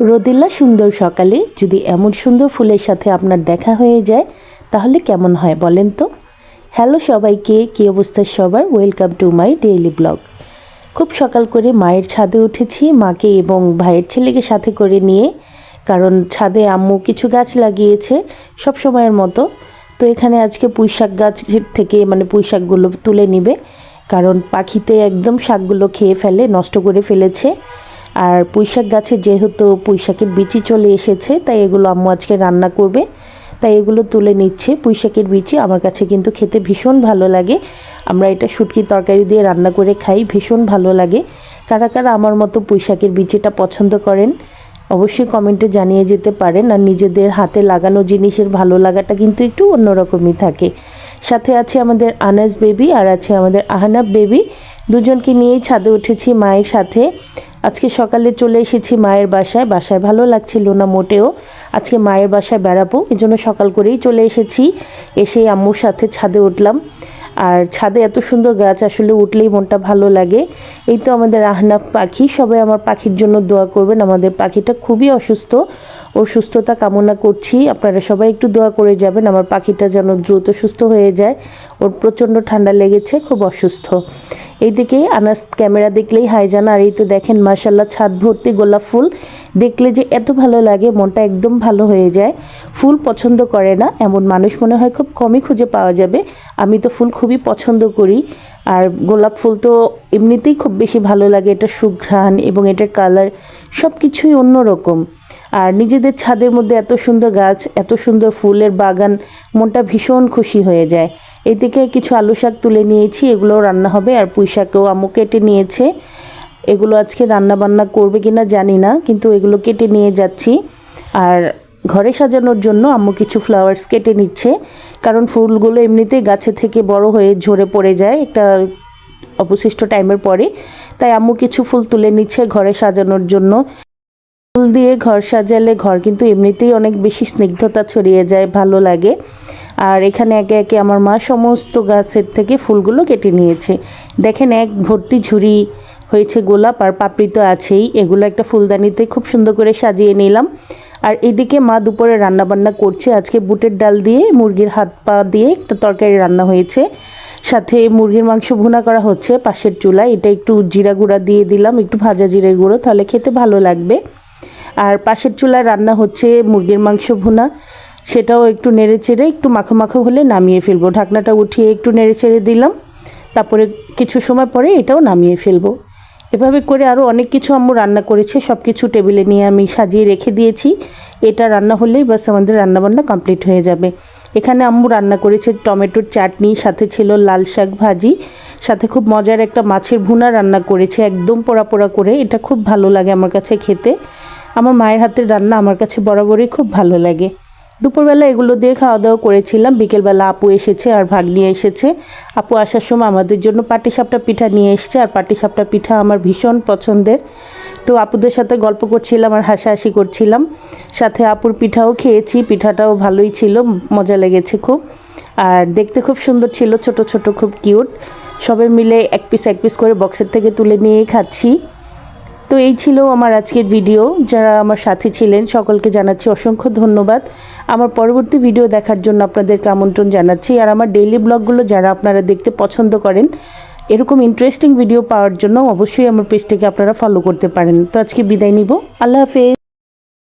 রোদিল্লা সুন্দর সকালে যদি এমন সুন্দর ফুলের সাথে আপনার দেখা হয়ে যায়, তাহলে কেমন হয় বলেন তো? হ্যালো সবাইকে, কী অবস্থা সবার? Welcome to my daily blog খুব সকাল করে মায়ের ছাদে উঠেছি, মাকে এবং ভাইয়ের ছেলেকে সাথে করে নিয়ে, কারণ ছাদে আম্মু কিছু গাছ লাগিয়েছে সব সময়ের মতো। তো এখানে আজকে পুঁই শাক গাছ থেকে মানে পুঁই শাকগুলো তুলে নিবে, কারণ পাখিতে একদম শাকগুলো খেয়ে ফেলে, নষ্ট করে ফেলেছে। আর পুঁইশাক গাছে যেহেতু পুঁইশাকের বিচি চলে এসেছে, তাই এগুলো আম্মু আজকে রান্না করবে। তাই এগুলো তুলে নিচ্ছে, পুঁইশাকের বিচি আমার কাছে কিন্তু খেতে ভীষণ ভালো লাগে। আমরা এটা শুটকি তরকারি দিয়ে রান্না করে খাই, ভীষণ ভালো লাগে। কারা কারা আমার মতো পুঁইশাকের বিচিটা পছন্দ করেন, অবশ্যই কমেন্টে জানিয়ে যেতে পারেন। আর নিজেদের হাতে লাগানো জিনিসের ভালো লাগাটা কিন্তু একটু অন্যরকমই থাকে। সাথে আছে আমাদের আনাস বেবি আর আছে আমাদের আহনাব বেবি। দুজনকে নিয়েই ছাদে উঠেছি মায়ের সাথে। আজকে সকালে চলে এসেছি মায়ের বাসায়। বাসায় ভালো লাগছিল না মোটেও। আজকে মায়ের বাসায় বেড়াবো, এজন্য সকাল করেই চলে এসেছি। এসে আম্মুর সাথে ছাদে উঠলাম। আর ছাদে এত সুন্দর গাছ, আসলে উঠলেই মনটা ভালো লাগে। এই তো আমাদের আহনাফ পাখি। সবাই আমার পাখির জন্য দোয়া করবেন। আমাদের পাখিটা খুবই অসুস্থ। ওর সুস্থতা কামনা করছি। আপনারা সবাই একটু দোয়া করে যাবেন, আমার পাখিটা যেন দ্রুত সুস্থ হয়ে যায়। ওর প্রচণ্ড ঠান্ডা লেগেছে, খুব অসুস্থ। এইদিকে আনাস ক্যামেরা দেখলেই হাই জানা, আর এই তো দেখেন মাসাল্লাহ ছাদ ভর্তি গোলাপ ফুল। দেখলে যে এত ভালো লাগে, মনটা একদম ভালো হয়ে যায়। ফুল পছন্দ করে না, এমন মানুষ মনে হয় খুব কমই খুঁজে পাওয়া যাবে। আমি তো ফুল খুবই পছন্দ করি। আর গোলাপ ফুল তো এমনিতেই খুব বেশি ভালো লাগে, এটা সুঘ্রাণ এবং এটার কালার সব কিছুই অন্যরকম। আর নিজেদের ছাদের মধ্যে এত সুন্দর গাছ, এত সুন্দর ফুলের বাগান, মনটা ভীষণ খুশি হয়ে যায়। এই থেকে কিছু আলু শাক তুলে নিয়েছি এগুলো রান্না হবে। আর পুঁই শাকও আম্মু কেটে নিয়েছে। এগুলো আজকে রান্না বান্না করবে কিনা জানি না, কিন্তু এগুলো কেটে নিয়ে যাচ্ছি। আর ঘরে সাজানোর জন্য আম্মু কিছু ফ্লাওয়ার্স কেটে নিচ্ছে, কারণ ফুলগুলো এমনিতেই গাছে থেকে বড় হয়ে ঝরে পড়ে যায় একটা অবশিষ্ট টাইমের পরে। তাই আম্মু কিছু ফুল তুলে নিচ্ছে ঘরে সাজানোর জন্য। ফুল দিয়ে ঘর সাজালে ঘর কিন্তু এমনিতেই অনেক বেশি স্নিগ্ধতা ছড়িয়ে যায়, ভালো লাগে। আর এখানে একে একে আমার মা সমস্ত গাছের থেকে ফুলগুলো কেটে নিয়েছে। দেখেন এক ভর্তি ঝুড়ি হয়েছে গোলাপ আর পাপড়ি তো আছেই। এগুলো একটা ফুলদানিতে খুব সুন্দর করে সাজিয়ে নিলাম। আর এদিকে মা দুপুরে রান্না বান্না করছে। আজকে বুটের ডাল দিয়ে, মুরগির হাত পা দিয়ে একটা তরকারি রান্না হয়েছে। সাথে মুরগির মাংস ভুনা করা হচ্ছে পাশের চুলায়। এটা একটু জিরা গুঁড়া দিয়ে দিলাম, একটু ভাজা জিরের গুঁড়ো, তাহলে খেতে ভালো লাগবে। আর পাশের চুলায় রান্না হচ্ছে মুরগির মাংস ভুনা। সেটাও একটু নেড়ে চেড়ে, একটু মাখো মাখো হলে নামিয়ে ফেলব। ঢাকনাটা উঠিয়ে একটু নেড়ে চেড়ে দিলাম। তারপরে কিছু সময় পরে এটাও নামিয়ে ফেলব। এভাবে করে আরও অনেক কিছু আম্মু রান্না করেছে। সব কিছু টেবিলে নিয়ে আমি সাজিয়ে রেখে দিয়েছি। এটা রান্না হলেই বাস আমাদের রান্নাবান্না কমপ্লিট হয়ে যাবে। এখানে আম্মু রান্না করেছে টমেটোর চাটনি, সাথে ছিল লাল শাক ভাজি, সাথে খুব মজার একটা মাছের ভুনা রান্না করেছে। একদম পোড়া পোড়া করে। এটা খুব ভালো লাগে আমার কাছে খেতে। আমার মায়ের হাতের রান্না আমার কাছে বরাবরই খুব ভালো লাগে। দুপুরবেলা এগুলো দিয়ে খাওয়া দাওয়া করেছিলাম। বিকেলবেলা আপু এসেছে আর ভাগ নিয়ে এসেছে। আপু আসার সময় আমাদের জন্য পাটিসাপটা পিঠা নিয়ে এসছে আর পাটিসাপটা পিঠা আমার ভীষণ পছন্দের। তো আপুদের সাথে গল্প করছিলাম আর হাসাহাসি করছিলাম। সাথে আপুর পিঠাও খেয়েছি, পিঠাটাও ভালোই ছিল, মজা লেগেছে খুব। আর দেখতে খুব সুন্দর ছিল, ছোট ছোট, খুব কিউট। সবাই মিলে এক পিস এক পিস করে বক্সের থেকে তুলে নিয়েই খাচ্ছি। তো এই ছিল আমার আজকের ভিডিও যারা আমার সাথে ছিলেন, সকলকে জানাচ্ছি অসংখ্য ধন্যবাদ। আমার পরবর্তী ভিডিও দেখার জন্য আপনাদেরকে আমন্ত্রণ জানাচ্ছি। আর আমার ডেইলি ব্লগগুলো যারা আপনারা দেখতে পছন্দ করেন, এরকম ইন্টারেস্টিং ভিডিও পাওয়ার জন্য অবশ্যই আমার পেজটাকে আপনারা ফলো করতে পারেন। তো আজকে বিদায় নিব। আল্লাহ হাফেজ।